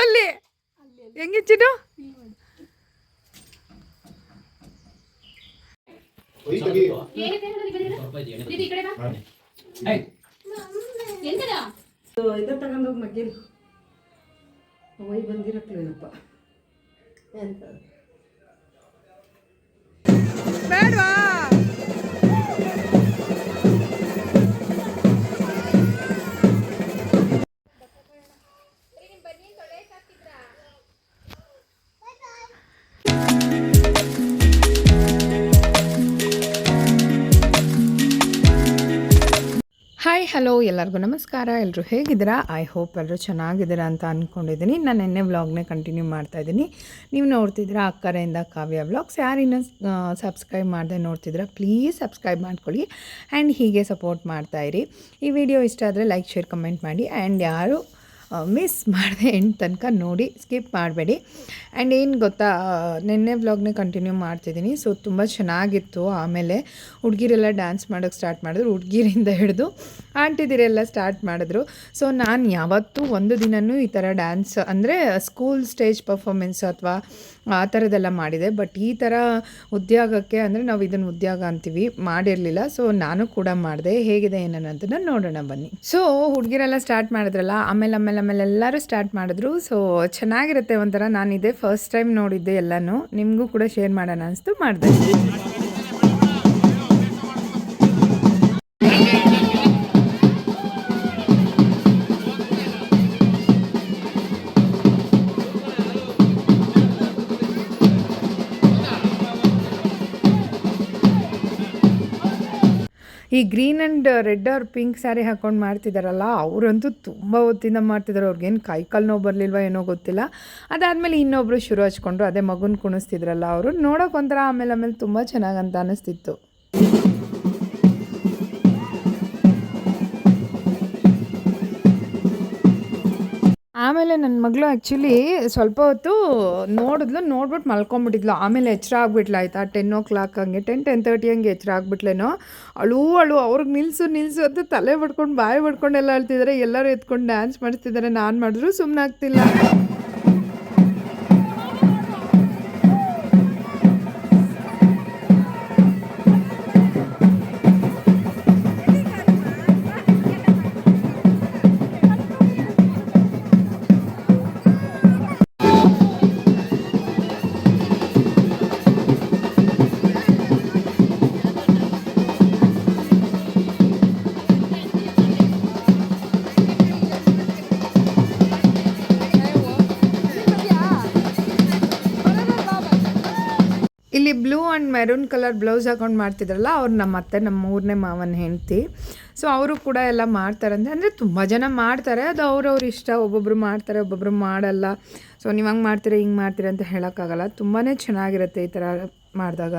ಅಲ್ಲಿ? ಹೆಂಗಿಚ್ಚಿದು ಇದು ತಗೊಂಡೋಗಿ ಮಗ್ಗಿನ. ಒಯ್ ಬಂದಿರಕ್ಲೇನಪ್ಪ ಬೇಡವಾ? ಎಲ್ಲರಿಗೂ ನಮಸ್ಕಾರ. ಎಲ್ಲರೂ ಹೇಗಿದ್ದೀರಾ? ಐ ಹೋಪ್ ಎಲ್ಲರೂ ಚೆನ್ನಾಗಿದ್ದೀರಾ ಅಂತ ಅಂದ್ಕೊಂಡಿದ್ದೀನಿ ನಾನು ನಿನ್ನೆ ವ್ಲಾಗ್ನೇ ಕಂಟಿನ್ಯೂ ಮಾಡ್ತಾ ಇದ್ದೀನಿ. ನೀವು ನೋಡ್ತಿದ್ದೀರಾ ಅಕ್ಕರೆಯಿಂದ ಕಾವ್ಯ ವ್ಲಾಗ್ಸ್ ಯಾರಿನ್ನೂ ಸಬ್ಸ್ಕ್ರೈಬ್ ಮಾಡದೆ ನೋಡ್ತಿದ್ದೀರಾ ಪ್ಲೀಸ್ ಸಬ್ಸ್ಕ್ರೈಬ್ ಮಾಡ್ಕೊಳ್ಳಿ. ಆ್ಯಂಡ್ ಹೀಗೆ ಸಪೋರ್ಟ್ ಮಾಡ್ತಾಯಿರಿ ಈ ವಿಡಿಯೋ ಇಷ್ಟ ಆದರೆ ಲೈಕ್ ಶೇರ್ ಕಮೆಂಟ್ ಮಾಡಿ. ಆ್ಯಂಡ್ ಯಾರು ಮಿಸ್ ಮಾಡಿದೆ ಎಂಟು ತನಕ ನೋಡಿ ಸ್ಕಿಪ್ ಮಾಡಬೇಡಿ. ಆ್ಯಂಡ್ ಏನು ಗೊತ್ತಾ ನಿನ್ನೆ ವ್ಲಾಗ್ನೇ ಕಂಟಿನ್ಯೂ ಮಾಡ್ತಿದ್ದೀನಿ. ಸೊ ತುಂಬ ಚೆನ್ನಾಗಿತ್ತು. ಆಮೇಲೆ ಹುಡುಗಿರೆಲ್ಲ ಡ್ಯಾನ್ಸ್ ಮಾಡೋಕ್ಕೆ ಸ್ಟಾರ್ಟ್ ಮಾಡಿದ್ರು. ಹುಡುಗಿರಿಂದ ಹಿಡಿದು ಆಂಟಿದಿರೆಲ್ಲ ಸ್ಟಾರ್ಟ್ ಮಾಡಿದ್ರು. ಸೊ ನಾನು ಯಾವತ್ತೂ ಒಂದು ದಿನವೂ ಈ ಥರ ಡ್ಯಾನ್ಸ್ ಅಂದರೆ ಸ್ಕೂಲ್ ಸ್ಟೇಜ್ ಪರ್ಫಾಮೆನ್ಸ್ ಅಥವಾ ಆ ಥರದ್ದೆಲ್ಲ ಮಾಡಿದೆ. ಬಟ್ ಈ ಥರ ಉದ್ಯೋಗಕ್ಕೆ ಅಂದರೆ ನಾವು ಇದನ್ನು ಉದ್ಯೋಗ ಅಂತೀವಿ. ಮಾಡಿರಲಿಲ್ಲ. ಸೊ ನಾನು ಕೂಡ ಮಾಡಿದೆ. ಹೇಗಿದೆ ಏನನ್ನೋದನ್ನು ನೋಡೋಣ ಬನ್ನಿ. ಸೊ ಹುಡುಗಿರೆಲ್ಲ ಸ್ಟಾರ್ಟ್ ಮಾಡಿದ್ರಲ್ಲ? ಆಮೇಲೆ ಆಮೇಲೆ ಆಮೇಲೆ ಎಲ್ಲರೂ ಸ್ಟಾರ್ಟ್ ಮಾಡಿದ್ರು. ಸೊ ಚೆನ್ನಾಗಿರುತ್ತೆ ಒಂಥರ. ನಾನು ಇದೇ ಫಸ್ಟ್ ಟೈಮ್ ನೋಡಿದ್ದೆ ಎಲ್ಲನೂ. ನಿಮಗೂ ಕೂಡ ಶೇರ್ ಮಾಡೋಣ ಅನಿಸ್ತು ಮಾಡಿದೆ. ಈ green and red or pink sari ಹಾಕೊಂಡು ಮಾಡ್ತಿದ್ದಾರಲ್ಲ ಅವರಂತೂ ತುಂಬ ಹೊತ್ತಿಂದ ಮಾಡ್ತಿದ್ದಾರೆ ಅವ್ರಿಗೇನು ಕೈ ಕಾಲು ನೋವು ಬರಲಿಲ್ವಾ ಏನೋ ಗೊತ್ತಿಲ್ಲ. ಅದಾದಮೇಲೆ ಇನ್ನೊಬ್ಬರು ಶುರು ಹಚ್ಕೊಂಡ್ರು, ಅದೇ ಮಗುನ ಕುಣಿಸ್ತಿದ್ರಲ್ಲ ಅವರು. ನೋಡೋಕೆ ಒಂಥರ ಆಮೇಲೆ ಆಮೇಲೆ ತುಂಬ ಚೆನ್ನಾಗಂತ ಅನಿಸ್ತಿತ್ತು. ಆಮೇಲೆ ನನ್ನ ಮಗಳು ಆ್ಯಕ್ಚುಲಿ ಸ್ವಲ್ಪ ಹೊತ್ತು ನೋಡಿದ್ಲು ನೋಡ್ಬಿಟ್ಟು ಮಲ್ಕೊಂಬಿಟ್ಟಿದ್ಲು. ಆಮೇಲೆ ಎಚ್ಚರ ಆಗ್ಬಿಟ್ಲ, ಆಯ್ತಾ? ಟೆನ್ ಓ ಕ್ಲಾಕ್ ಹಂಗೆ ಟೆನ್ ಟೆನ್ ತರ್ಟಿ ಹಂಗೆ ಎಚ್ಚರ ಆಗ್ಬಿಟ್ಲೇನೋ? ಅಳು ಅಳು, ಅವ್ರಿಗೆ ನಿಲ್ಸು ನಿಲ್ಲಿಸು ಅಂತ ತಲೆ ಬಡ್ಕೊಂಡು, ಬಾಯಿ ಬಡ್ಕೊಂಡೆಲ್ಲ ಅಳ್ತಿದ್ದಾರೆ ಎಲ್ಲರೂ ಎತ್ಕೊಂಡು ಡ್ಯಾನ್ಸ್ ಮಾಡಿಸ್ತಿದ್ದಾರೆ ನಾನು ಮಾಡಿದ್ರು ಸುಮ್ಮನೆ blue and maroon colour blouse ಹಾಕೊಂಡು ಮಾಡ್ತಿದ್ರಲ್ಲ, ಅವ್ರು ನಮ್ಮ ಅತ್ತೆ, ನಮ್ಮ ಮೂರನೇ ಮಾವನ ಹೆಂಡತಿ. ಸೊ ಅವರು ಕೂಡ ಎಲ್ಲ ಮಾಡ್ತಾರಂತೆ ಅಂದರೆ ತುಂಬ ಜನ ಮಾಡ್ತಾರೆ. ಅದು ಅವ್ರವ್ರ ಇಷ್ಟ. ಒಬ್ಬೊಬ್ಬರು ಮಾಡ್ತಾರೆ ಒಬ್ಬೊಬ್ಬರು ಮಾಡಲ್ಲ. ಸೊ ನೀವು ಹಂಗೆ ಮಾಡ್ತೀರಾ, ಹಿಂಗೆ ಮಾಡ್ತೀರಾ ಅಂತ ಹೇಳೋಕ್ಕಾಗಲ್ಲ. ತುಂಬಾ ಚೆನ್ನಾಗಿರುತ್ತೆ ಈ ಥರ ಮಾಡಿದಾಗ.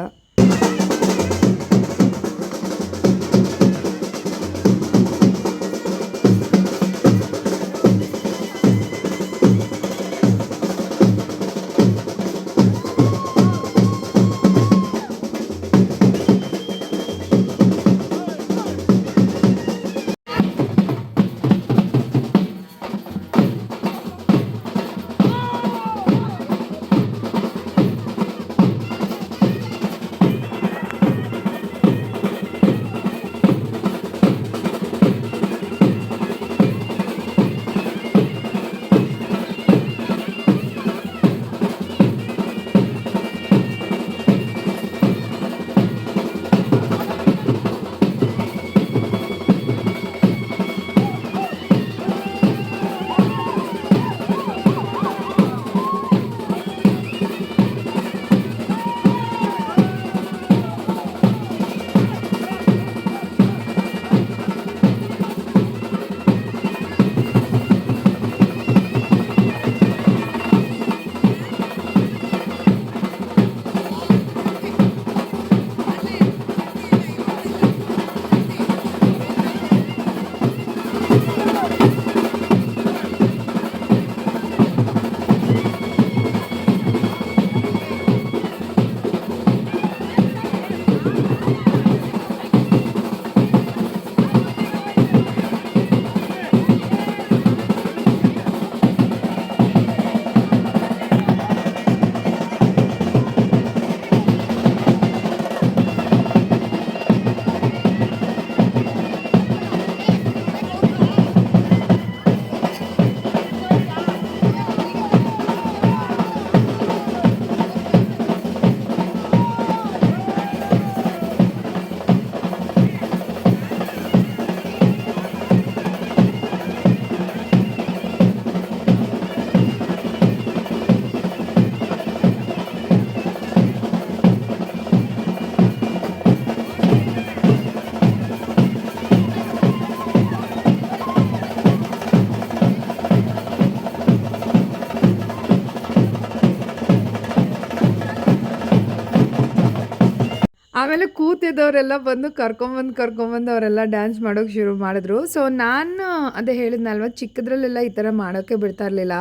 ಆಮೇಲೆ ಕೂತಿದ್ದವರೆಲ್ಲ ಬಂದು ಕರ್ಕೊಂಬಂದು ಕರ್ಕೊಂಬಂದು ಅವರೆಲ್ಲ ಡ್ಯಾನ್ಸ್ ಮಾಡೋಕೆ ಶುರು ಮಾಡಿದ್ರು. ಸೊ ನಾನು ಅದೇ ಹೇಳಿದ್ನಲ್ವ, ಚಿಕ್ಕದ್ರಲ್ಲೆಲ್ಲ ಈ ಥರ ಮಾಡೋಕ್ಕೆ ಬಿಡ್ತಾ ಇರಲಿಲ್ಲ.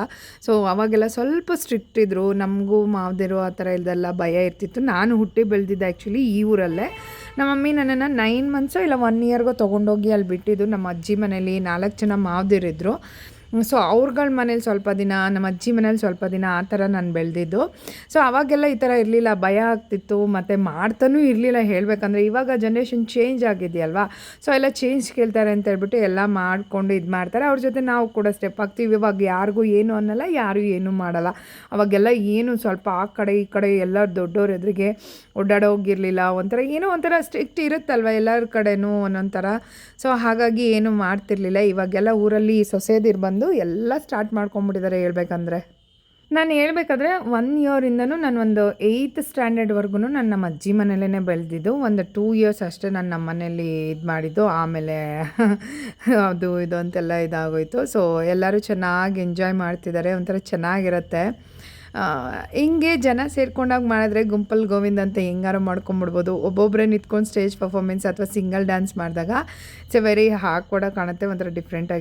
ಸೊ ಅವಾಗೆಲ್ಲ ಸ್ವಲ್ಪ ಸ್ಟ್ರಿಕ್ಟ್ ಇದ್ದರು ನಮಗೂ ಮಾವದಿರು ಆ ಥರ ಇಲ್ದೆಲ್ಲ ಭಯ ಇರ್ತಿತ್ತು. ನಾನು ಹುಟ್ಟಿ ಬೆಳೆದಿದ್ದೆ ಆ್ಯಕ್ಚುಲಿ ಈ ಊರಲ್ಲೇ. ನಮ್ಮ ಮಮ್ಮಿ ನನ್ನನ್ನು ನೈನ್ ಮಂತ್ಸೋ ಇಲ್ಲ ಒನ್ ಇಯರ್ಗೋ ತೊಗೊಂಡೋಗಿ ಅಲ್ಲಿ ಬಿಟ್ಟಿದ್ದು. ನಮ್ಮ ಅಜ್ಜಿ ಮನೇಲಿ ನಾಲ್ಕು ಜನ ಮಾವದಿರಿದ್ರು. ಸೊ ಅವ್ರಗಳ ಮನೇಲಿ ಸ್ವಲ್ಪ ದಿನ ನಮ್ಮ ಅಜ್ಜಿ ಮನೇಲಿ ಸ್ವಲ್ಪ ದಿನ ಆ ಥರ ನಾನು ಬೆಳೆದಿದ್ದು. ಸೊ ಅವಾಗೆಲ್ಲ ಈ ಥರ ಇರಲಿಲ್ಲ, ಭಯ ಆಗ್ತಿತ್ತು, ಮತ್ತು ಮಾಡ್ತಾನೂ ಇರಲಿಲ್ಲ ಹೇಳಬೇಕಂದ್ರೆ ಇವಾಗ ಜನ್ರೇಷನ್ ಚೇಂಜ್ ಆಗಿದೆಯಲ್ವಾ? ಸೊ ಎಲ್ಲ ಚೇಂಜ್ ಕೇಳ್ತಾರೆ ಅಂತ ಹೇಳ್ಬಿಟ್ಟು ಎಲ್ಲ ಮಾಡಿಕೊಂಡು ಇದು ಮಾಡ್ತಾರೆ. ಅವ್ರ ಜೊತೆ ನಾವು ಕೂಡ ಸ್ಟೆಪ್ ಆಗ್ತೀವಿ. ಇವಾಗ ಯಾರಿಗೂ ಏನು ಅನ್ನಲ್ಲ, ಯಾರು ಏನೂ ಮಾಡಲ್ಲ. ಅವಾಗೆಲ್ಲ ಏನು ಸ್ವಲ್ಪ ಆ ಕಡೆ ಈ ಕಡೆ ಎಲ್ಲ ದೊಡ್ಡವ್ರ ಎದುರಿಗೆ ಓಡಾಡೋಗಿರಲಿಲ್ಲ ಒಂಥರ ಏನೋ ಒಂಥರ ಸ್ಟ್ರಿಕ್ಟ್ ಇರುತ್ತಲ್ವ ಎಲ್ಲರ ಕಡೆನೂ ಒಂದೊಂದು ಥರ? ಸೊ ಹಾಗಾಗಿ ಏನು ಮಾಡ್ತಿರ್ಲಿಲ್ಲ. ಇವಾಗೆಲ್ಲ ಊರಲ್ಲಿ ಸೊಸೆದಿರು ಬಂದು ಎಲ್ಲ ಸ್ಟಾರ್ಟ್ ಮಾಡ್ಕೊಂಬಿಟ್ಟಿದ್ದಾರೆ ಹೇಳ್ಬೇಕಂದ್ರೆ. ನಾನು ಹೇಳ್ಬೇಕಾದ್ರೆ ಒನ್ ಇಯರಿಂದನೂ ನಾನು ಒಂದು ಏಯ್ತ್ ಸ್ಟ್ಯಾಂಡರ್ಡ್ವರೆಗೂ ನಾನು ನಮ್ಮ ಅಜ್ಜಿ ಮನೇಲೇ ಬೆಳೆದಿದ್ದು. ಒಂದು ಟೂ ಇಯರ್ಸ್ ಅಷ್ಟೇ ನಾನು ನಮ್ಮ ಮನೇಲಿ ಇದು ಮಾಡಿದ್ದು. ಆಮೇಲೆ ಅದು ಇದು ಅಂತೆಲ್ಲ ಇದಾಗೋಯಿತು. ಸೊ ಎಲ್ಲರೂ ಚೆನ್ನಾಗಿ ಎಂಜಾಯ್ ಮಾಡ್ತಿದ್ದಾರೆ ಒಂಥರ ಚೆನ್ನಾಗಿರುತ್ತೆ. ಹಿಂಗೆ ಜನ ಸೇರ್ಕೊಂಡಾಗ ಮಾಡಿದ್ರೆ ಗುಂಪಲ್ ಗೋವಿಂದ್ ಅಂತ ಹೆಂಗಾರು ಮಾಡ್ಕೊಂಬಿಡ್ಬೋದು. ಒಬ್ಬೊಬ್ಬರೇ ನಿಂತ್ಕೊಂಡು ಸ್ಟೇಜ್ ಪರ್ಫಾರ್ಮೆನ್ಸ್ ಅಥವಾ ಸಿಂಗಲ್ ಡ್ಯಾನ್ಸ್ ಮಾಡಿದಾಗ ಇಟ್ಸ್ ಎ ವೆರಿ ಕೂಡ ಕಾಣುತ್ತೆ, ಒಂಥರ ಡಿಫ್ರೆಂಟ್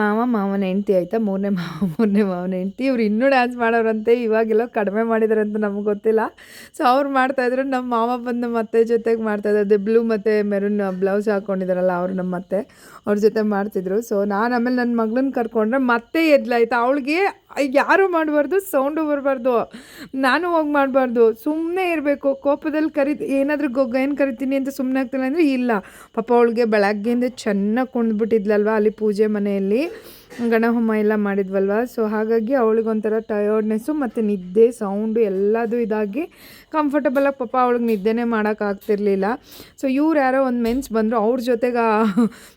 ಮಾವ ಮಾವನ ಹೆಂಡ್ತಿ ಆಯಿತಾ? ಮೂರನೇ ಮಾವ, ಮೂರನೇ ಮಾವನ ಹೆಂಡ್ತಿ. ಇವ್ರು ಇನ್ನೂ ಡ್ಯಾನ್ಸ್ ಮಾಡೋರಂತೆ. ಇವಾಗೆಲ್ಲೋ ಕಡಿಮೆ ಮಾಡಿದಾರಂತ ನಮ್ಗೆ ಗೊತ್ತಿಲ್ಲ. ಸೊ ಅವ್ರು ಮಾಡ್ತಾಯಿದ್ರು ನಮ್ಮ ಮಾವ ಬಂದು ಮತ್ತೆ ಜೊತೆಗೆ ಮಾಡ್ತಾಯಿದ್ರು ಅದೇ ಬ್ಲೂ ಮತ್ತು ಮೆರೂನ್ ಬ್ಲೌಸ್ ಹಾಕ್ಕೊಂಡಿದ್ದಾರಲ್ಲ ಅವ್ರು ನಮ್ಮ ಅತ್ತೆ ಅವ್ರ ಜೊತೆ ಮಾಡ್ತಿದ್ರು. ಸೊ ನಾನು ಆಮೇಲೆ ನನ್ನ ಮಗಳನ್ನ ಕರ್ಕೊಂಡ್ರೆ ಮತ್ತೆ ಎದ್ಲಾಯ್ತು. ಅವಳಿಗೆ ಯಾರು ಮಾಡಬಾರ್ದು? ಸೌಂಡು ಬರಬಾರ್ದು. ನಾನು ಹೋಗಿ ಮಾಡಬಾರ್ದು. ಸುಮ್ಮನೆ ಇರಬೇಕು. ಕೋಪದಲ್ಲಿ ಕರಿ ಏನಾದರೂ ಗೊಗ್ಗ ಏನು ಕರಿತೀನಿ ಅಂತ ಸುಮ್ಮನೆ ಆಗ್ತಿಲ್ಲ ಅಂದರೆ ಇಲ್ಲ. ಪಾಪ ಅವಳಿಗೆ ಬೆಳಗ್ಗೆಯಿಂದ ಚೆನ್ನಾಗಿ ಕುಣಿದ್ಬಿಟ್ಟಿದ್ಲಲ್ವ ಅಲ್ಲಿ ಪೂಜೆ ಮನೆಯಲ್ಲಿ. ಗಣ ಹೋಮ ಎಲ್ಲ ಮಾಡಿದ್ವಲ್ವ? ಸೊ ಹಾಗಾಗಿ ಅವಳಿಗೊಂಥರ ಟಯರ್ಡ್ನೆಸ್ಸು ಮತ್ತು ನಿದ್ದೆ ಸೌಂಡು ಎಲ್ಲದೂ ಇದಾಗಿ ಕಂಫರ್ಟಬಲಾಗಿ ಪಾಪ ಅವಳಿಗೆ ನಿದ್ದೆನೇ ಮಾಡೋಕ್ಕಾಗ್ತಿರ್ಲಿಲ್ಲ ಸೊ ಇವ್ರು ಯಾರೋ ಒಂದು ಮೆನ್ಸ್ ಬಂದರು, ಅವ್ರ ಜೊತೆಗೆ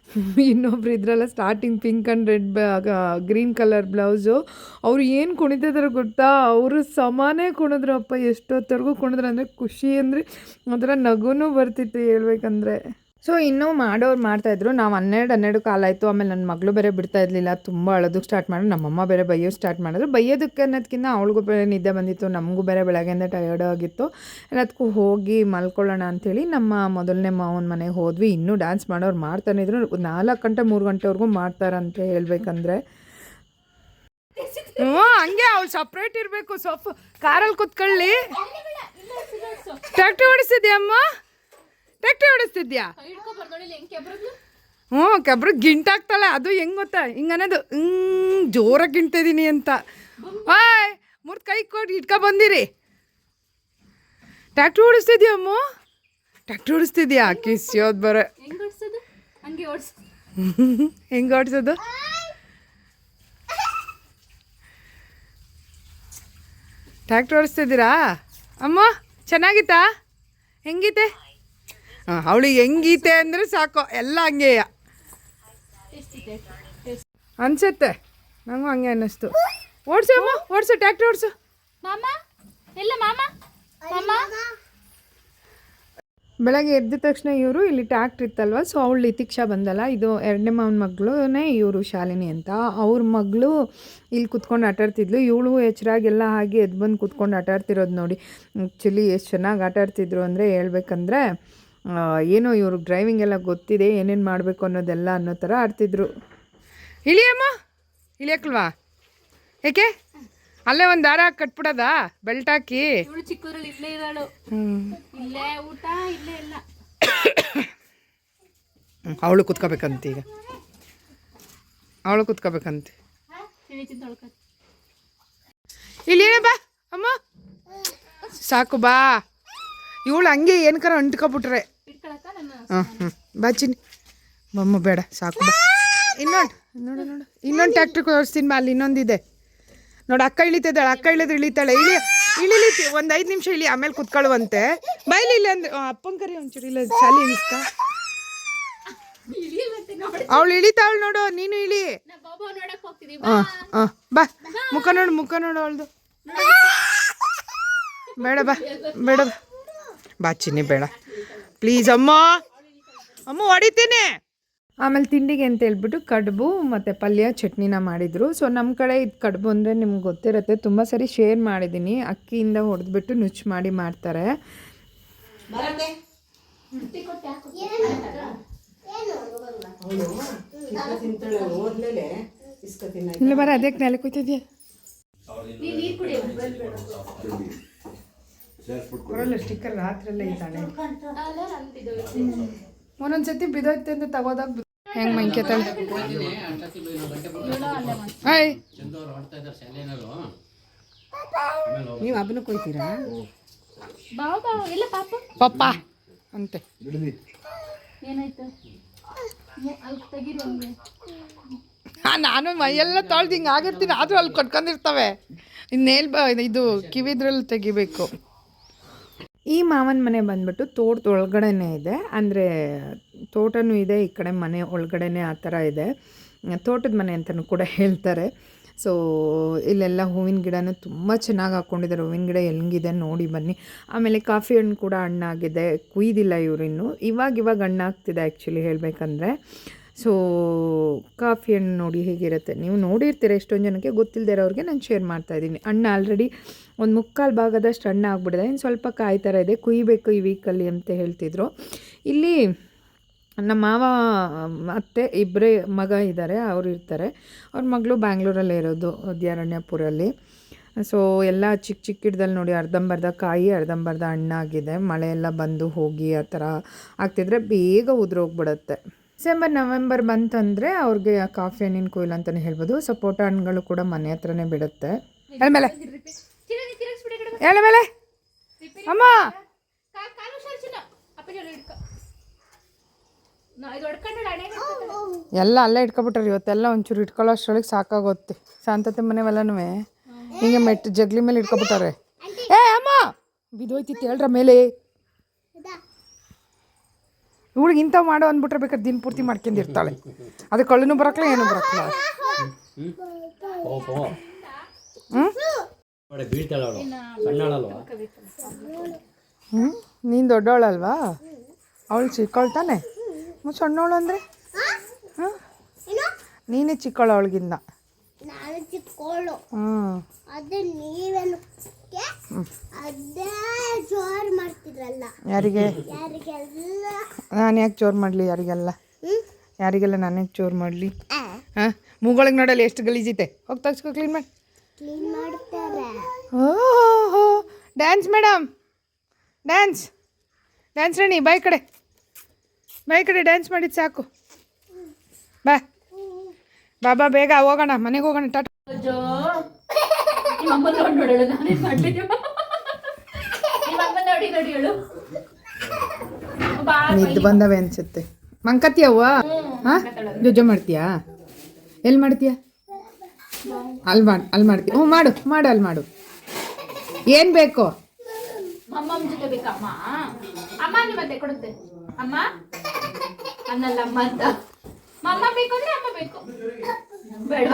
ಇನ್ನೊಬ್ರು ಇದ್ರಲ್ಲ starting pink and red green colour blouse ಅವರು ಏನು ಕುಣಿತಿದ್ರು ಗೊತ್ತಾ? ಅವರು ಸಮಾನೇ ಕುಣಿದ್ರು, ಅಪ್ಪ ಎಷ್ಟೊತ್ತವರೆಗೂ ಕುಣಿದ್ರು. ಅಂದರೆ ಖುಷಿ ಅಂದರೆ ಒಂಥರ ನಗುನೂ ಬರ್ತಿತ್ತು ಹೇಳ್ಬೇಕಂದ್ರೆ. ಸೊ ಇನ್ನೂ ಮಾಡೋರು ಮಾಡ್ತಾಯಿದ್ರು ನಾವು ಹನ್ನೆರಡು ಹನ್ನೆರಡು ಕಾಲ ಆಯಿತು ಆಮೇಲೆ ನನ್ನ ಮಗಳು ಬೇರೆ ಬಿಡ್ತಾ ಇರಲಿಲ್ಲ ತುಂಬ ಅಳೋದಕ್ಕೆ ಸ್ಟಾರ್ಟ್ ಮಾಡಿದ್ರು ನಮ್ಮಮ್ಮ ಬೇರೆ ಬೈಯೋ ಸ್ಟಾರ್ಟ್ ಮಾಡಿದ್ರು ಬೈಯೋದಕ್ಕೆ ಅನ್ನೋದಕ್ಕಿಂತ ಅವಳಿಗೂ ಬೇರೆ ನಿದ್ದೆ ಬಂದಿತ್ತು ನಮಗೂ ಬೇರೆ ಬೆಳಗ್ಗೆಂದ ಟಯರ್ಡ್ ಆಗಿತ್ತು ಅನ್ನೋದಕ್ಕೂ ಹೋಗಿ ಮಲ್ಕೊಳ್ಳೋಣ ಅಂಥೇಳಿ ನಮ್ಮ ಮೊದಲನೇ ಮಾವನ ಮನೆಗೆ ಹೋದ್ವಿ ಇನ್ನೂ ಡ್ಯಾನ್ಸ್ ಮಾಡೋರು ಮಾಡ್ತಾನೆ ಇದ್ರು ನಾಲ್ಕು ಗಂಟೆ ಮೂರು ಗಂಟೆವರೆಗೂ ಮಾಡ್ತಾರಂತೆ ಹೇಳಬೇಕಂದ್ರೆ ಹ್ಞೂ ಹಂಗೆ ಅವ್ಳು ಸಪ್ರೇಟ್ ಇರಬೇಕು ಸೊಪ್ಪು ಕಾರಲ್ಲಿ ಕುತ್ಕೊಳ್ಳಿ ಟ್ಯಾಕ್ಟ್ರಿ ಓಡಿಸ್ತಿದ್ಯಾ ಹೊಡೆಸ್ತಿದ್ಯಾ ಓಡಿಸ್ತಿದ್ಯಾ? ಹ್ಞೂ, ಕೆಬ್ರು ಗಿಂಟಾಗ್ತಾಳೆ. ಅದು ಹೆಂಗ್ ಗೊತ್ತಾ? ಹಿಂಗೆ ಅನ್ನೋದು. ಹ್ಞೂ ಜೋರಾಗಿ ಗಿಂಟಿದ್ದೀನಿ ಅಂತ. ಹಾಯ್, ಮುರ್ದು ಕೈ ಕೊಟ್ಟು ಇಟ್ಕೊ ಬಂದಿರಿ. ಟ್ಯಾಕ್ಟ್ರಿ ಓಡಿಸ್ತಿದ್ಯಾ ಅಮ್ಮ? ಟ್ಯಾಕ್ಟ್ರಿ ಓಡಿಸ್ತಿದ್ಯಾ? ಕಿಸ್ಯೋದು ಬರ. ಹೆಂಗ ಓಡ್ಸೋದು? ಟ್ಯಾಕ್ಟ್ರಿ ಓಡಿಸ್ತಿದ್ದೀರಾ? ಅಮ್ಮ, ಚೆನ್ನಾಗಿತ್ತಾ? ಹೆಂಗೈತೆ? ಹಾಂ ಅವಳಿಗೆ ಹೆಂಗೀತೆ ಅಂದರೆ ಸಾಕು ಎಲ್ಲ ಹಂಗೆಯ. ಅನ್ಸತ್ತೆ ನಂಗೂ ಹಂಗೆ ಅನ್ನಿಸ್ತು. ಓಡಿಸು ಅಮ್ಮ ಓಡಿಸು ಟ್ಯಾಕ್ಟ್ರ್ ಓಡಿಸು. ಮಾಮ ಇಲ್ಲ ಮಾಮ ಮಾಮ. ಬೆಳಗ್ಗೆ ಎದ್ದ ತಕ್ಷಣ ಇವರು ಇಲ್ಲಿ ಟ್ಯಾಕ್ಟ್ರ್ ಇತ್ತಲ್ವ ಸೊ ಅವಳು ಲಿತಿಕ್ಷಾ ಬಂದಲ್ಲ ಇದು ಎರಡನೇ ಮಾವನ ಮಗಳೇ ಇವರು ಶಾಲಿನಿ ಅಂತ. ಅವ್ರ ಮಗಳು ಇಲ್ಲಿ ಕುತ್ಕೊಂಡು ಆಟಾಡ್ತಿದ್ಲು ಇವಳು ಎಚ್ಚರಾಗೆಲ್ಲ ಹಾಗೆ ಎದ್ದು ಬಂದು ಕುತ್ಕೊಂಡು ಆಟಾಡ್ತಿರೋದು ನೋಡಿ. ಆ್ಯಕ್ಚುಲಿ ಎಷ್ಟು ಚೆನ್ನಾಗಿ ಆಟಾಡ್ತಿದ್ರು ಅಂದರೆ ಹೇಳ್ಬೇಕಂದ್ರೆ ಏನೋ ಇವ್ರಿಗೆ ಡ್ರೈವಿಂಗ್ ಎಲ್ಲ ಗೊತ್ತಿದೆ ಏನೇನು ಮಾಡಬೇಕು ಅನ್ನೋದೆಲ್ಲ ಅನ್ನೋ ಥರ ಆಡ್ತಿದ್ರು. ಇಳಿಯಮ್ಮ ಇಳಿಯಕ್ಕಲ್ವಾ ಏಕೆ? ಅಲ್ಲೇ ಒಂದು ದಾರ ಕಟ್ಬಿಡೋದ? ಕಟ್ಬಿಡೋದಾ ಬೆಲ್ಟ್ ಹಾಕಿ? ಇವಳು ಚಿಕ್ಕದ್ರಲ್ಲಿ ಇಲ್ಲೇ ಇರೋಳು ಇಲ್ಲೇ ಊಟ ಇಲ್ಲೇ ಎಲ್ಲ. ಅವಳು ಕುತ್ಕೋಬೇಕಂತ ಈಗ. ಅವಳು ಕುತ್ಕೋಬೇಕಂತ. ಇಲ್ಲಿ ಬಾ. ಅಮ್ಮ. ಸಾಕು ಬಾ. ಇವಳು ಹಂಗೆ ಏನಕ್ಕಾರ ಅಂಟ್ಕೊಬಿಟ್ರೆ. ಹಾಂ ಹ್ಞೂ ಬೇಡ, ಸಾಕು, ಬಾ. ಇನ್ನೊಂದು, ನೋಡು ನೋಡು ಇನ್ನೊಂದು ಟ್ಯಾಕ್ಟ್ರಿ ತೋರಿಸ್ತೀನಿ ಅಲ್ಲಿ ಇನ್ನೊಂದಿದೆ. ನೋಡು, ಅಕ್ಕ ಇಳಿತಿದ್ದಾಳೆ, ಅಕ್ಕ ಇಳಿದ್ರೆ ಇಳಿತಾಳೆ. ಇಳಿ ಇಳಿಲಿತಿ ಒಂದು ಐದು ನಿಮಿಷ ಇಳಿ, ಆಮೇಲೆ ಕುತ್ಕೊಳ್ಳುವಂತೆ. ಬೈಲಿ ಇಲ್ಲ ಅಂದ್ರೆ ಅಪ್ಪನ ಕರಿ ಒಂಚೂರು, ಇಲ್ಲ, ಶಾಲಿ ಇಳಿಸ್ತ ಅವಳು ಇಳಿತಾವಳು ನೋಡು, ನೀನು ಇಳಿ. ಹಾಂ ಹಾಂ ಬಾ. ಮುಖ ನೋಡು ಮುಖ ನೋಡು ಅವಳದು. ಬೇಡ, ಬಾ ಬೇಡ. ಬಾ, ಚಿನ್ನಿ, ಬೇಡ. ಪ್ಲೀಸ್, ಅಮ್ಮ. ಅಮ್ಮ ಹೊಡಿತೀನಿ. ಆಮೇಲೆ ತಿಂಡಿಗೆ ಅಂತ ಹೇಳ್ಬಿಟ್ಟು ಕಡುಬು ಮತ್ತು ಪಲ್ಯ ಚಟ್ನಿನ ಮಾಡಿದರು. ಸೊ ನಮ್ಮ ಕಡೆ ಇದು ಕಡುಬು ಅಂದರೆ ನಿಮ್ಗೆ ಗೊತ್ತಿರುತ್ತೆ ತುಂಬ ಸರಿ ಶೇರ್ ಮಾಡಿದ್ದೀನಿ ಅಕ್ಕಿಯಿಂದ ಹೊಡೆದ್ಬಿಟ್ಟು ನುಚ್ಚು ಮಾಡಿ ಮಾಡ್ತಾರೆ. ಇಲ್ಲ ಬರ ಅದೇ ನೆಲೆ ಕೂತಿದ್ಯಾ? ಬರಲ್ಲ ಸ್ಟಿಕ್ಕರ್ ರಾತ್ರಿ ಇದ್ದಾಳೆ. ಒಂದೊಂದ್ಸತಿ ಬಿದ್ದೋಯ್ತು ಅಂತ ತಗೋದಾಗ ಹೆಂಗ್ ಮಂಕೆ ಹಾಯ್. ನೀವು ಹಬ್ಬನ ಕೊಯ್ತೀರಾ ಪಪ್ಪ. ಅಂತೆ. ನಾನು ಮೈಯೆಲ್ಲ ತೊಳ್ದು ಹಿಂಗೆ ಆಗಿರ್ತೀನಿ ಆದರೂ ಅಲ್ಲಿ ಕಟ್ಕೊಂಡಿರ್ತವೆ. ಇನ್ನೇಲ್ ಬ ಇದು ಕಿವಿದ್ರಲ್ಲಿ ತೆಗಿಬೇಕು. ಈ ಮಾವನ ಮನೆ ಬಂದ್ಬಿಟ್ಟು ತೋಟದ ಒಳಗಡೆನೇ ಇದೆ. ಅಂದರೆ ತೋಟನೂ ಇದೆ, ಈ ಕಡೆ ಮನೆ ಒಳಗಡೆನೇ ಆ ಥರ ಇದೆ. ತೋಟದ ಮನೆ ಅಂತಲೂ ಕೂಡ ಹೇಳ್ತಾರೆ. ಸೊ ಇಲ್ಲೆಲ್ಲ ಹೂವಿನ ಗಿಡನೂ ತುಂಬ ಚೆನ್ನಾಗಿ ಹಾಕ್ಕೊಂಡಿದ್ದಾರೆ ಹೂವಿನ ಗಿಡ ಹೆಂಗಿದೆ ನೋಡಿ ಬನ್ನಿ. ಆಮೇಲೆ ಕಾಫಿ ಹಣ್ಣು ಕೂಡ ಹಣ್ಣಾಗಿದೆ. ಕುಯ್ದಿಲ್ಲ ಇವರಿನ್ನು ಇವಾಗ ಇವಾಗ ಹಣ್ಣಾಗ್ತಿದೆ ಆ್ಯಕ್ಚುಲಿ ಹೇಳಬೇಕಂದ್ರೆ. ಸೊ ಕಾಫಿ ಹಣ್ಣು ನೋಡಿ ಹೇಗಿರುತ್ತೆ? ನೀವು ನೋಡಿರ್ತೀರ ಎಷ್ಟೊಂದು ಜನಕ್ಕೆ ಗೊತ್ತಿಲ್ಲದೆ ಇರೋರಿಗೆ ನಾನು ಶೇರ್ ಮಾಡ್ತಾಯಿದ್ದೀನಿ ಹಣ್ಣು ಆಲ್ರೆಡಿ ಒಂದು ಮುಕ್ಕಾಲು ಭಾಗದಷ್ಟು ಹಣ್ಣು ಆಗ್ಬಿಡಿದೆ ಇನ್ನು ಸ್ವಲ್ಪ ಕಾಯಿ ಥರ ಇದೆ. ಕುಯ್ಬೇಕು ಈ ವೀಕಲ್ಲಿ ಅಂತ ಹೇಳ್ತಿದ್ರು. ಇಲ್ಲಿ ನಮ್ಮ ಮಾವ, ಅತ್ತೆ ಇಬ್ಬರೇ ಮಗ ಇದ್ದಾರೆ ಅವರು ಇರ್ತಾರೆ. ಅವ್ರ ಮಗಳು ಬ್ಯಾಂಗ್ಳೂರಲ್ಲೇ ಇರೋದು ಉದ್ಯಾರಣ್ಯಪುರಲ್ಲಿ ಸೊ ಎಲ್ಲ ಚಿಕ್ಕ ಚಿಕ್ಕ ಗಿಡದಲ್ಲಿ ನೋಡಿ ಅರ್ಧಂಬರ್ಧ ಕಾಯಿ, ಅರ್ಧಂಬರ್ಧ ಹಣ್ಣಾಗಿದೆ ಮಳೆ ಎಲ್ಲ ಬಂದು ಹೋಗಿ ಆ ಥರ ಆಗ್ತಿದ್ರೆ ಬೇಗ ಉದುರೋಗ್ಬಿಡುತ್ತೆ. ಡಿಸೆಂಬರ್ ನವೆಂಬರ್ ಬಂತಂದರೆ ಅವ್ರಿಗೆ ಕಾಫಿ ಹಣ್ಣಿನ ಕೊಯ್ಲು ಅಂತಲೇ ಹೇಳ್ಬೋದು. ಸಪೋಟ ಹಣ್ಣುಗಳು ಕೂಡ ಮನೆ ಹತ್ರನೇ ಬಿಡುತ್ತೆ. ಮೇಲೆ ಅಮ್ಮ. ಎಲ್ಲ ಅಲ್ಲೇ ಇಟ್ಕೊಬಿಟ್ರಿ ಇವತ್ತೆಲ್ಲ ಒಂಚೂರು ಇಟ್ಕೊಳ್ಳೋ ಅಷ್ಟರೊಳಗೆ ಸಾಕಾಗುತ್ತೆ ಶಾಂತತೆ ಮನೆವೆಲ್ಲನೂ. ಹಿಂಗೆ ಮೆಟ್ಟು ಜಗ್ಲಿ ಮೇಲೆ ಇಟ್ಕೊಬಿಟ್ಟಾರೆ ಏ ಅಮ್ಮ. ಬಿದೋಯ್ತಿತ್ತು ಹೇಳ್ರ ಮೇಲೆ. ಇವಳಿಗೆ ಇಂಥವು ಮಾಡೋ ಅಂದ್ಬಿಟ್ರೆ ಬೇಕಾದ್ರೆ ದಿನ ಪೂರ್ತಿ ಮಾಡ್ಕೊಂಡಿರ್ತಾಳೆ. ಅದು ಕಳ್ಳನು ಬರಕ್ಲ ಏನು ಬರಕ್ಲ. ಹ್ಞೂ ನೀನ್ ದೊಡ್ಡವಳಲ್ವಾ? ಅವಳು ಸಣ್ಣಳಲ್ವಾ ಹ್ಞೂ ಸಣ್ಣವಳು ಅಂದರೆ? ಹಾಂ ನೀನೇ ಚಿಕ್ಕವಳು ಅವಳಿಗಿಂತ. ನಾನು ಚಿಕ್ಕೋಳು ಹ್ಞೂ ಯಾರಿಗೆ? ನಾನು ಯಾಕೆ ಜೋರು ಮಾಡಲಿ ಯಾರಿಗೆಲ್ಲ? ಹ್ಮ್? ಯಾರಿಗೆಲ್ಲ ನಾನು ಯಾಕೆ ಜೋರು ಮಾಡಲಿ? ಹಾಂ? ಮೂಗೊಳಗೆ ನೋಡಲ್ಲ ಎಷ್ಟು ಗಲೀಜಿತೆ? ಹೋಗಿ ತಗ್ಸ್ಕೊ ಕ್ಲೀನ್ ಮಾಡಿ. ಕ್ಲೀನ್ ಮಾಡ್ತಾರೆ. ಓಹೋ! ಡ್ಯಾನ್ಸ್ ಮೇಡಮ್ ಡ್ಯಾನ್ಸ್ ಡ್ಯಾನ್ಸ್ ರಾಣಿ ಬಾಯ್ ಕಡೆ. ಬಾಯ್ ಕಡೆ ಡ್ಯಾನ್ಸ್ ಮಾಡಿದ್ದು ಸಾಕು. ಬಾ. ಬಾಬಾ ಬಾ ಬೇಗ ಹೋಗೋಣ ಮನೆಗೆ ಹೋಗೋಣ ಟಾಟಾ. ನಿಮ್ಮ ಅಮ್ಮ ನೋಡಿ ನೋಡಳು ನಾನೇನ್ ಮಾಡಲಿ? ನಿಮ್ಮ ಅಮ್ಮ ನೋಡಿ ನೋಡಿ ಹೇಳು. ನಿದ್ದು ಬಂದವೆ ಅನ್ಸುತ್ತೆ. ಮಂಕತಿಯವ್ವ ಹಾಂ? ಜೊಜೆ ಮಾಡ್ತೀಯಾ? ಎಲ್ಲಿ ಮಾಡ್ತೀಯಾ? ಅಲ್ಲಿ ಮಾಡಿ ಅಲ್ಲಿ ಮಾಡ್ತೀಯ? ಹ್ಞೂ ಮಾಡು ಮಾಡು ಅಲ್ಲಿ ಮಾಡು. ಏನು ಬೇಕು? ಅಮ್ಮಮ್ಮ ಜೊತೆ ಬೇಕಮ್ಮ ಅಮ್ಮ? ಅಂದ್ರೆ ಮತ್ತೆ ಕೊಡುತ್ತೆ. ಅಮ್ಮ? ಅನ್ನಲ್ಲ ಅಮ್ಮ ಅಂತ. ಅಮ್ಮ ಬೇಕು ಅಂದ್ರೆ ಅಮ್ಮ ಬೇಕು. ಬೇಡ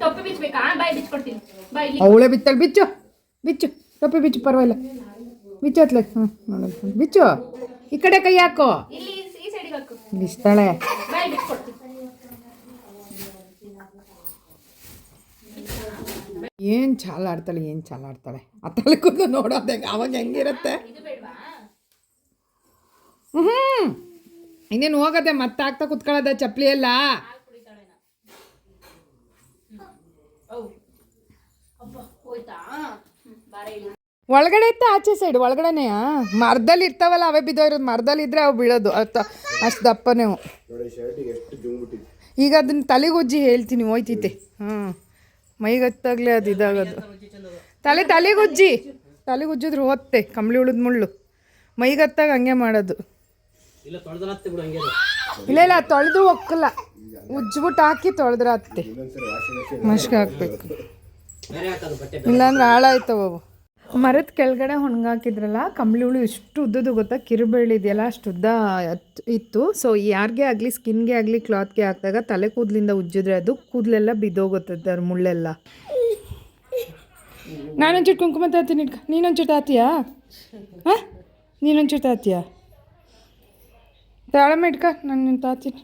ಟೊಪ್ಪಿ ಬಿಚ್ಚಬೇಕಾ ಬಾಯಿ ಬಿಚ್ಕೊಡ್ತೀನಿ ಬಾಯ್ ಅವಳೆ ಬಿತ್ತಾಳೆ ಬಿಚ್ಚು. ಬಿಚ್ಚು. ಟೊಪ್ಪಿ ಬಿಚ್ಚು ಪರವಾಗಿಲ್ಲ. ಬಿಚ್ಚು ಹತ್ಲೆ ಹ್ಞೂ ನೋಡೋದು ಬಿಚ್ಚು. ಈ ಕಡೆ ಕೈ ಹಾಕೋ. ಇಲ್ಲಿ ಈ- ಈ ಸೈಡಿಗೆ ಹಾಕು. ಬಿಸ್ತಾಳೆ ಬಾಯಿ ಬಿಚ್ಕೊಡ್ತೀನಿ ಏನು ಚಾಲ ಆಡ್ತಾಳೆ ಏನ್ ಚಾಲ ಆಡ್ತಾಳೆ ಆ ತಲೆ ಕೂದಲು ನೋಡೋದೆ ಅವಾಗ ಹೆಂಗಿರುತ್ತೆ? ಹ್ಞೂ ಇನ್ನೇನು ಹೋಗದೆ ಮತ್ತೆ ಆಗ್ತಾ ಕುತ್ಕೊಳ್ಳೋದೆ ಚಪ್ಪಲಿ ಎಲ್ಲ ಅಬ್ಬ ಹೋಯ್ತಾ ಹ್ಮ್, ಬಾರ ಇಲ್ಲಿ ಒಳಗಡೆ ಇತ್ತ ಆಚೆ ಸೈಡ್ ಒಳಗಡೆನೆಯಾ? ಮರದಲ್ಲಿ ಇರ್ತಾವಲ್ಲ ಅವೇ ಬಿದ್ದೋಗಿರೋದು ಮರದಲ್ಲಿ ಇದ್ರೆ ಅವು ಬೀಳೋದು. ಅಷ್ಟ ಅಷ್ಟು ದಪ್ಪನೇ ನೀವು ಈಗ ಅದನ್ನ ತಲೆಗುಜ್ಜಿ ಹೇಳ್ತೀನಿ ಹೋಯ್ತೈತೆ ಹ್ಞೂ ಮೈಗತ್ತಾಗಲೇ ಅದು ಇದಾಗೋದು. ತಲೆ ತಲೆಗುಜ್ಜಿ. ತಲೆಗುಜ್ಜಿದ್ರೆ ಹೋತ್ತೆ ಕಂಬಳಿ ಉಳಿದ ಮುಳ್ಳು. ಮೈಗತ್ತಾಗ ಹಂಗೆ ಮಾಡೋದು. ಇಲ್ಲ ತೊಳೆದ್ರೆ ಬಿಡು ಹಂಗೆ ಇಲ್ಲ ಇಲ್ಲ ತೊಳೆದು ಒಕ್ಕಲ್ಲ ಉಜ್ಜಿಬಿಟ್ಟು ಹಾಕಿ ತೊಳೆದ್ರೆ ಹತ್ತೆ ಮಶ್ಗೆ ಹಾಕ್ಬೇಕು. ಇಲ್ಲಾಂದ್ರೆ ಹಾಳಾಯ್ತು ಅವು. ಮರದ ಕೆಳಗಡೆ ಒಣಗಾಕಿದ್ರಲ್ಲ ಕಂಬಳಿ ಹುಳು ಎಷ್ಟು ಉದ್ದದ್ದು ಗೊತ್ತಾ? ಕಿರುಬೆಳ್ಳಿ ಇದೆಯಲ್ಲ ಅಷ್ಟು ಉದ್ದ ಇತ್ತು. ಸೊ ಯಾರಿಗೆ ಆಗಲಿ ಸ್ಕಿನ್ಗೆ ಆಗಲಿ ಕ್ಲಾತ್ಗೆ ಹಾಕಿದಾಗ ತಲೆ ಕೂದಲಿಂದ ಉಜ್ಜಿದ್ರೆ ಅದು ಕೂದಲೆಲ್ಲ ಬಿದ್ದೋಗುತ್ತೆ ಅದ್ರ ಮುಳ್ಳೆಲ್ಲ. ನಾನೊಂಚೂರು ಕುಂಕುಮ ತಾತೀನಿ ನೀನೊಂಚಿಟ್ಟು ನೀನೊಂಚೂರು ತಾತೀಯಾ? ಹಾಂ? ನೀನೊಂಚೂರು ತಾತೀಯಾ? ತಾಳಮ್ಮ ಇಟ್ಕ. ನಾನು ನಿನ್ನ ತಾತೀನಿ.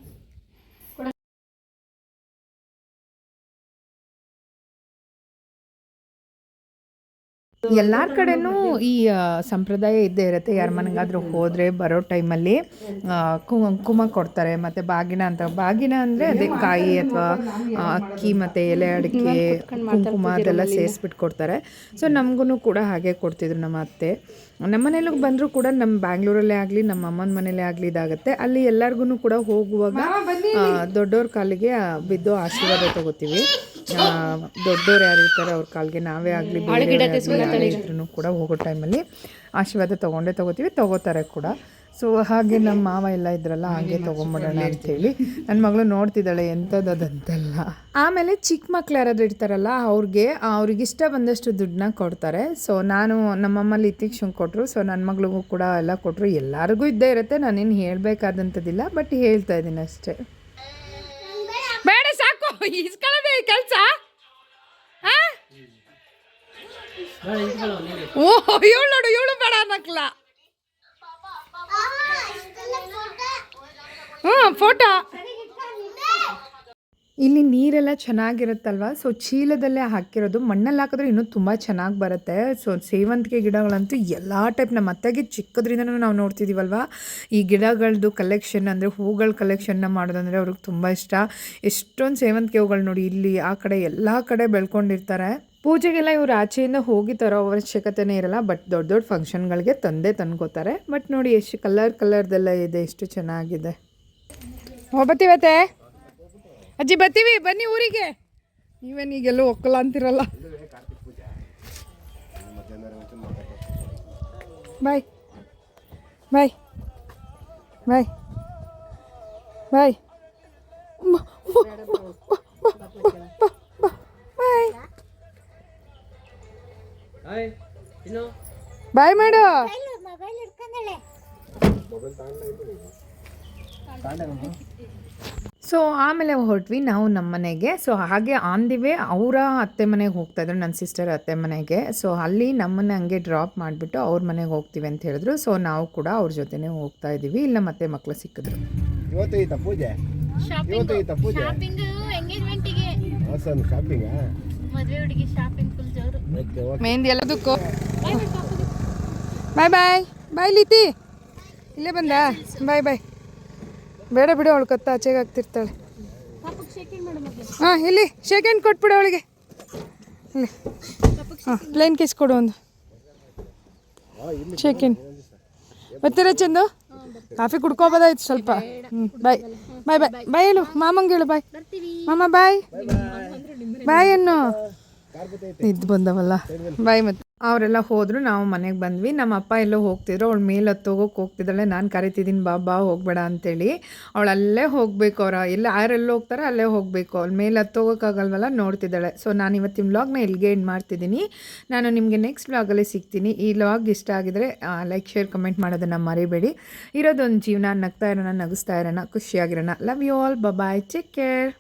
ಎಲ್ಲರ ಕಡೆನೂ ಈ ಸಂಪ್ರದಾಯ ಇದ್ದೇ ಇರುತ್ತೆ. ಯಾರ ಮನೆಗಾದ್ರೂ ಹೋದರೆ ಬರೋ ಟೈಮಲ್ಲಿ ಕುಂಕುಮ ಕೊಡ್ತಾರೆ. ಮತ್ತು ಬಾಗಿನ ಅಂತ ಬಾಗಿನ ಅಂದರೆ ಅದೇ ಕಾಯಿ ಅಥವಾ ಅಕ್ಕಿ ಮತ್ತು ಎಲೆ ಅಡಿಕೆ ಕುಂಕುಮ ಅದೆಲ್ಲ ಸೇರಿಸ್ಬಿಟ್ಟು ಕೊಡ್ತಾರೆ ಸೊ ನಮಗೂ ಕೂಡ ಹಾಗೆ ಕೊಡ್ತಿದ್ರು ನಮ್ಮ ಅತ್ತೆ. ನಮ್ಮ ಮನೇಲಿ ಬಂದರೂ ಕೂಡ ನಮ್ಮ ಬ್ಯಾಂಗ್ಳೂರಲ್ಲೇ ಆಗಲಿ ನಮ್ಮ ಅಮ್ಮನ ಮನೇಲೇ ಆಗಲಿ ಇದಾಗುತ್ತೆ. ಅಲ್ಲಿ ಎಲ್ಲರಿಗೂ ಕೂಡ ಹೋಗುವಾಗ ದೊಡ್ಡವ್ರ ಕಾಲಿಗೆ ಬಿದ್ದು ಆಶೀರ್ವಾದ ತಗೋತೀವಿ. ದೊಡ್ಡವ್ರು ಯಾರು ಇರ್ತಾರೆ ಅವ್ರ ಕಾಲಿಗೆ ನಾವೇ ಆಗಲಿ ಇದ್ರೂ ಕೂಡ ಹೋಗೋ ಟೈಮಲ್ಲಿ ಆಶೀರ್ವಾದ ತೊಗೊಂಡೇ ತೊಗೋತೀವಿ ತೊಗೋತಾರೆ ಕೂಡ. ಸೊ ಹಾಗೆ ನಮ್ಮ ಮಾವ ಎಲ್ಲ ಇದ್ರಲ್ಲ ಹಾಗೆ ತೊಗೊಂಬಿಡೋಣ ಹೇಳಿ ನನ್ನ ಮಗಳು ನೋಡ್ತಿದ್ದಾಳೆ ಎಂಥದ್ದದಂತೆಲ್ಲ ಆಮೇಲೆ ಚಿಕ್ಕ ಮಕ್ಳು ಯಾರಾದರೂ ಇರ್ತಾರಲ್ಲ ಅವ್ರಿಗೆ ಅವ್ರಿಗೆ ಇಷ್ಟ ಬಂದಷ್ಟು ದುಡ್ಡನ್ನ ಕೊಡ್ತಾರೆ. ಸೊ ನಾನು ನಮ್ಮಮ್ಮಲ್ಲಿ ಇತ್ತೀಕ್ಷಣ ಕೊಟ್ಟರು ಸೊ ನನ್ನ ಮಗಳಿಗೂ ಕೂಡ ಎಲ್ಲ ಕೊಟ್ಟರು ಎಲ್ಲರಿಗೂ ಇದ್ದೇ ಇರುತ್ತೆ ನಾನೇನು ಹೇಳಬೇಕಾದಂಥದ್ದಿಲ್ಲ ಬಟ್ ಹೇಳ್ತಾ ಇದ್ದೀನಿ ಅಷ್ಟೇ. ಸಾಕು ಇಸ್ಕೊಳ್ಳೋದೇ ಕೆಲಸ? ಓ ಏಳು ನೋಡು ಏಳು ಬೇಡ ಅನ್ನಕ್ಲ ಹ್ಞೂ ಫೋಟೋ. ಇಲ್ಲಿ ನೀರೆಲ್ಲ ಚೆನ್ನಾಗಿರುತ್ತಲ್ವ? ಸೊ ಚೀಲದಲ್ಲೇ ಹಾಕಿರೋದು. ಮಣ್ಣಲ್ಲಿ ಹಾಕಿದ್ರೆ ಇನ್ನೂ ತುಂಬ ಚೆನ್ನಾಗಿ ಬರುತ್ತೆ. ಸೊ ಸೇವಂತಿಗೆ ಗಿಡಗಳಂತೂ ಎಲ್ಲ ಟೈಪ್ ನಮ್ಮ ಅತ್ತೆಗೆ ಚಿಕ್ಕದ್ರಿಂದನೂ ನಾವು ನೋಡ್ತಿದ್ದೀವಲ್ವ ಈ ಗಿಡಗಳದ್ದು ಕಲೆಕ್ಷನ್ ಅಂದರೆ ಹೂಗಳ ಕಲೆಕ್ಷನ್ನ ಮಾಡೋದಂದರೆ ಅವ್ರಿಗೆ ತುಂಬ ಇಷ್ಟ. ಎಷ್ಟೊಂದು ಸೇವಂತಿಗೆ ಹೂಗಳು ನೋಡಿ ಇಲ್ಲಿ, ಆ ಕಡೆ ಎಲ್ಲ ಕಡೆ ಬೆಳ್ಕೊಂಡಿರ್ತಾರೆ. ಪೂಜೆಗೆಲ್ಲ ಇವ್ರು ಆಚೆಯಿಂದ ಹೋಗಿ ತರೋ ಅವಶ್ಯಕತೆನೇ ಇರಲ್ಲ. ಬಟ್ ದೊಡ್ಡ ದೊಡ್ಡ ಫಂಕ್ಷನ್ಗಳಿಗೆ ತಂದೆ ತಂದ್ಕೋತಾರೆ. ಬಟ್ ನೋಡಿ, ಎಷ್ಟು ಕಲರ್ ಕಲರ್ದೆಲ್ಲ ಇದೆ, ಎಷ್ಟು ಚೆನ್ನಾಗಿದೆ. ಹೋಗ್ಬತ್ತೀವತ್ತೆ ಅಜ್ಜಿ, ಬರ್ತೀವಿ, ಬನ್ನಿ ಊರಿಗೆ. ನೀವೇನು ಈಗೆಲ್ಲೂ ಒಕ್ಕಲ ಅಂತಿರಲ್ಲ. ಬಾಯ್. ಬಾಯ್. ಬಾಯ್. ಬಾಯ್. ಬಾಯ್. ಮಾಡು. ಮೊಬೈಲ್ ಸೊ ಆಮೇಲೆ ಹೊರಟ್ವಿ ನಾವು ನಮ್ಮ ಮನೆಗೆ. ಸೊ ಹಾಗೆ ಆನ್ ದಿ ವೇ ಅವರ ಅತ್ತೆ ಮನೆಗೆ ಹೋಗ್ತಾ ಇದ್ರು ನನ್ನ ಸಿಸ್ಟರ್ ಅತ್ತೆ ಮನೆಗೆ. ಸೊ ಅಲ್ಲಿ ನಮ್ಮನ್ನ ಹಂಗೆ ಡ್ರಾಪ್ ಮಾಡಿಬಿಟ್ಟು ಅವ್ರ ಮನೆಗೆ ಹೋಗ್ತೀವಿ ಅಂತ ಹೇಳಿದ್ರು. ಸೊ ನಾವು ಕೂಡ ಅವ್ರ ಜೊತೆನೇ ಹೋಗ್ತಾ ಇದ್ದೀವಿ. ಇಲ್ಲ ಮತ್ತೆ ಮಕ್ಕಳು ಸಿಕ್ಕಿದ್ರು. ಇವತ್ತು ಐತಾ ಪೂಜೆ? ಇವತ್ತು ಐತಾ ಪೂಜೆ? ಶಾಪಿಂಗ್ ಎಂಗೇಜ್ಮೆಂಟಿಗೆ ಹಾಸನ್ ಶಾಪಿಂಗಾ ಮದುವೆ ಹುಡುಗಿ ಶಾಪಿಂಗ್ ಫುಲ್ ಜೋರು. Okay okay. ಮೆಹಂದಿ ಎಲ್ಲದಕ್ಕೂ ಬಾಯ್ ಬಾಯ್ ಬಾಯ್ ಲೀತಿ ಇಲ್ಲೇ ಬಂದ? ಬಾಯ್ ಬಾಯ್ ಬೇಡ ಬಿಡು ಅವಳು ಕತ್ತ ಆಚೆಗೆ ಆಗ್ತಿರ್ತಾಳೆ. ಹಾಂ ಇಲ್ಲಿ ಶೇಕ್ ಹ್ಯಾಂಡ್ ಕೊಟ್ಬಿಡು ಅವಳಿಗೆ. ಇಲ್ಲಿ. ಹಾಂ ಪ್ಲೇನ್ ಕೇಸ್ ಕೊಡು ಒಂದು. ಶೇಕ್ ಹ್ಯಾಂಡ್ ಬರ್ತೀರಾ ಚಂದು? ಕಾಫಿ ಕುಡ್ಕೋಬೋದಾಯ್ತು ಸ್ವಲ್ಪ. ಹ್ಞೂ ಬಾಯ್ ಬಾಯ್ ಬಾಯ್ ಬಾಯ್ ಹೇಳು ಮಾಮಂಗೆ ಹೇಳು ಬಾಯ್ ಮಾಮ ಬಾಯ್ ಬಾಯ್ ಅನ್ನು. ಇದ್ದು ಬಂದವಲ್ಲ. ಬಾಯ್ ಮತ್ತೆ. ಅವರೆಲ್ಲ ಹೋದ್ರು, ನಾವು ಮನೆಗೆ ಬಂದ್ವಿ. ನಮ್ಮ ಅಪ್ಪ ಎಲ್ಲೋ ಹೋಗ್ತಿದ್ರು, ಅವಳು ಮೇಲೆ ಹತ್ತೋಗೋಕೆ ಹೋಗ್ತಿದ್ದಾಳೆ, ನಾನು ಕರಿತಿದ್ದೀನಿ, ಬಾ ಬಾ, ಹೋಗ್ಬೇಡ ಅಂತೇಳಿ. ಅವಳು ಅಲ್ಲೇ ಹೋಗಬೇಕು ಅವ್ರ, ಎಲ್ಲ ಯಾರೆಲ್ಲ ಹೋಗ್ತಾರೆ ಅಲ್ಲೇ ಹೋಗಬೇಕು. ಅವ್ಳು ಮೇಲೆ ಹತ್ತೋಗೋಕ್ಕಾಗಲ್ವಲ್ಲ ನೋಡ್ತಿದ್ದಾಳೆ. ಸೊ ನಾನು ಇವತ್ತಿನ ವ್ಲಾಗ್ನ ಇಲ್ಲಿಗೆ ಎಂಡ್ ಮಾಡ್ತಿದ್ದೀನಿ. ನಾನು ನಿಮಗೆ ನೆಕ್ಸ್ಟ್ ವ್ಲಾಗಲ್ಲಿ ಸಿಗ್ತೀನಿ. ಈ ವ್ಲಾಗ್ ಇಷ್ಟ ಆಗಿದ್ರೆ ಲೈಕ್ ಶೇರ್ ಕಮೆಂಟ್ ಮಾಡೋದನ್ನು ಮರಿಬೇಡಿ. ಇರೋದೊಂದು ಜೀವನ, ನಗ್ತಾ ಇರೋಣ, ನಗಿಸ್ತಾ ಇರೋಣ, ಖುಷಿಯಾಗಿರೋಣ. Love you all bye take care